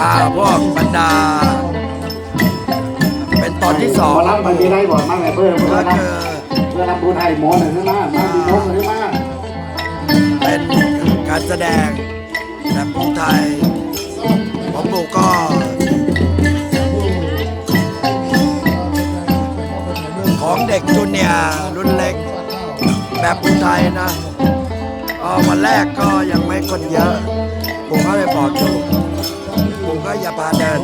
อ่าพวกบรรดา เป็นตอนที่สองมารับมันมีได้บ่อยมากเลยเพื่อนเพื่ก็อนนะคือเพื่อนรับผู้ไทยหมอหนึ่งขึ้นมามาดีโมหนึ่งขึ้นมาเป็นการแสดงแบบภูไทยของปู่ก็ของเด็กจูเนียร์รุ่นเล็ก แบบภูไทยนะเอ่อวันแรกก็ยังไม่คนเยอะปู่ก็เลยบอกอยู่ปู่ก็ อย่าพาเดิน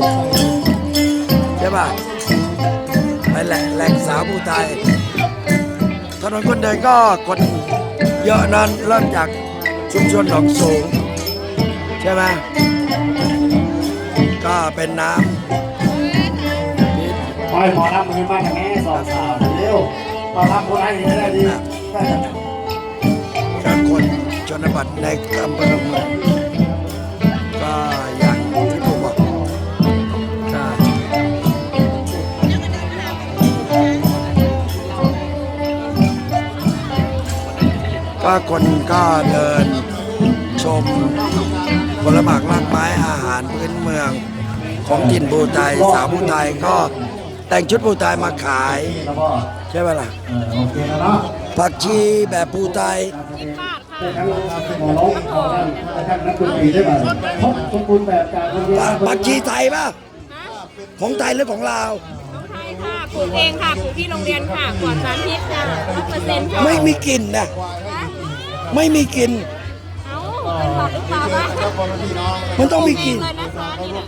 ใช่ป่ะไปแหละแหล่งสาวภูไทยถนนคนเดินก็คนเยอะนั้นเริ่มจากชุมชนหนองสูง ใช่ไหมก็เป็นน้ำพิษคอยหมอรับมันขึ้นมาอย่างนี้สองสาวเร็วมารับผู้ไทยนี่ได้ดีจากคนชนบทในอำเภอเมืองก็ ก็คนก็เดินชมผลหมากรากไม้อาหารพื้นเมือง ของถิ่นบูไทยสาวบูไทยก็แต่งชุดบูไทยมาขายแล้วก็ใช่ไหมล่ะเออโอเคแล้วเนาะผักชีแบบบูไทยหมอร้องขอท่านท่านนักดนตรีได้ไหมพบสมบูรณ์แบบการคนเดียวผักชีไทยป่ะของไทยหรือของลาวใช่ค่ะปลูกเองค่ะปลูกที่โรงเรียนค่ะปลอดสารพิษค่ะร้อยเปอร์เซ็นต์ค่ะไม่มีกลิ่นนะ ไม่มีกลิ่น เอ้าเป็นหลอดลูกค้าว่ามันต้องมีกลิ่น เลยนะคะนี่นะ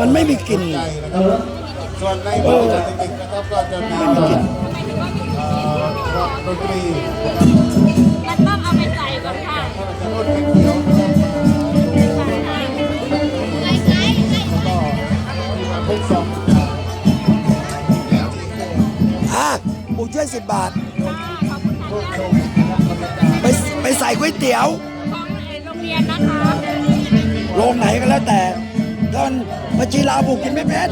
มันไม่มีกลิ่น ส่วนในบริษัทจริงๆนะครับก็จะมีดนตรีมันต้องเอาไปใส่ก่อนค่ะรุ่นเขียวทุกสองอะ ปูช่วยสิบบาท ไปไปใส่ก๋วยเตี๋ยว ของโรงเรียนนะคะโรงไหนก็แล้วแต่ตอนมาชีลาวผูกกินไม่เป็น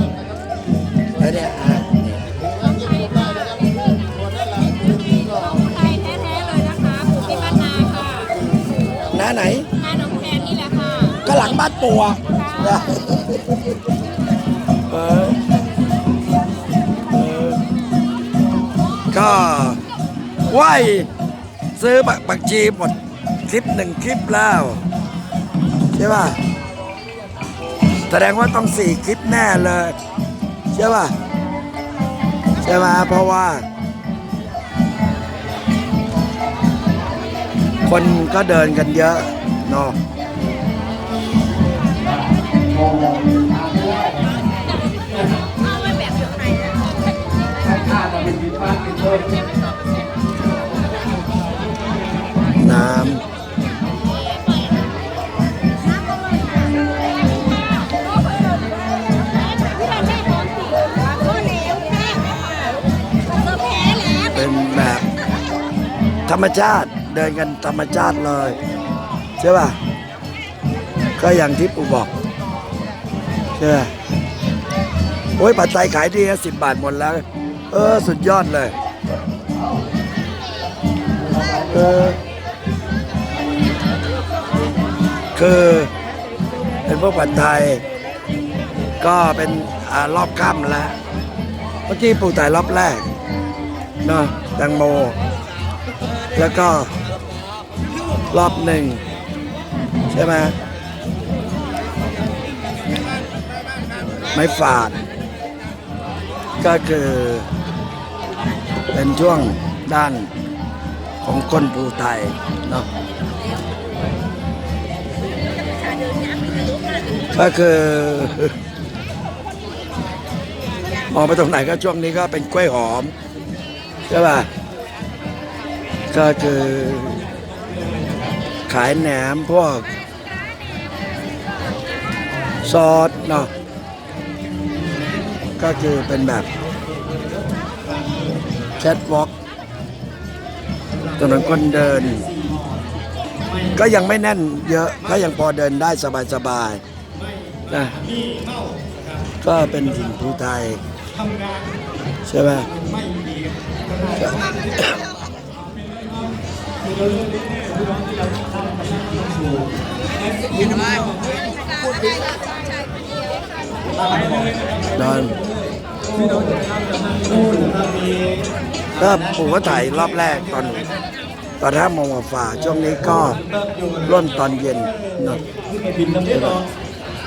แล้วเนี่ยอะไทยแท้ๆเลยนะคะปลูกที่บ้านนาค่ะหน้าไหน นาหนองแคนนี่แหละค่ะ ก็หลังบ้านปัวนะเออเออก็ไหว ซื้อบักบักชีหมดคลิปหนึ่งคลิปแล้วใช่ป่ะแสดงว่าต้องสี่คลิปแน่เลยใช่ป่ะใช่ไหมเพราะว่า คนก็เดินกันเยอะเนาะเอาไว้แบบอยู่ในนะข้ามาเป็นนเลยน้ ธรรมชาติเดินกันธรรมชาติเลยใช่ป่ะก็อย่างที่ปู่บอกใช่โอ้ยปัจจัยขายดีสิบบาทหมดแล้ว เออ สุดยอดเลยเออคือเป็นพวกผัดไทย ก็เป็นอรอบค่ำแล้ว เมื่อกี้ปู่ถ่ายรอบแรกเนาะแตงโม แล้วก็รอบหนึ่งใช่ไหมไม่ฝาด ก็คือเป็นช่วงด้านของคนภูไทยเนาะก็คือมองไปตรงไหนก็ช่วงนี้ก็เป็นกล้วยหอม ใช่ป่ะ ก็คือขายแหนมพวก ซอสเนาะก็คือเป็นแบบแคทวอล์กถนนคนเดิน ก็ยังไม่แน่นเยอะก็ยังพอเดินได้สบายๆนะก็เป็นถิ่นภูไทย ใช่ไหม นอนนู่นนะครับมีก็ปู่ก็ถ่ายรอบแรกตอนตอนห้าโมงกว่าช่วงนี้ก็ร่นตอนเย็นนอะที่ในบินน้ำเนเนาะ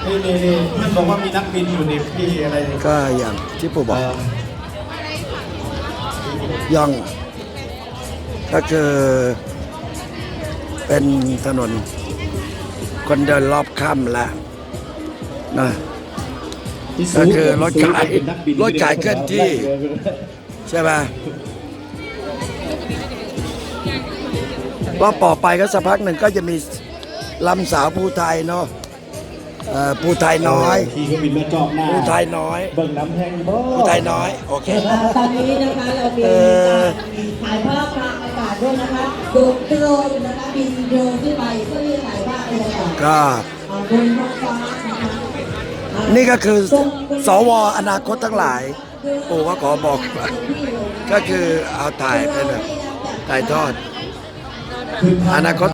นี่นี่นี่ท่านบอกว่ามีนักบินอยู่ในที่อะไรก็อย่างที่ปู่บอกย่องก็คือ เป็นถนน คนเดินรอบค่ำแล้วนะก็คือรถขายรถขายเคลื่อนที่ ใช่ไหมก็ต่อไปก็สักพักหนึ่งก็จะมีลำสาวภูไทยเนาะเอ่อภูไทยน้อยขี่เครื่องบินมาจอบหน้าภูไทยน้อยเบิ่งน้ำแพงบ่ภูไทยน้อย โอเค ตอนนี้นะคะเรามีเออถ่ายภาพทางอากาศ ด้วยนะคะโดดโดรนนะคะบินโดรนขึ้นไปเพื่อที่จะถ่ายภาพบรรยากาศก็อ่าบนท้องฟ้านะคะอ่านี่ก็คือสวอนาคตทั้งหลาย ปู่ก็ขอบอกว่าก็คือเอาถ่ายไปแบบถ่ายทอด อนาคต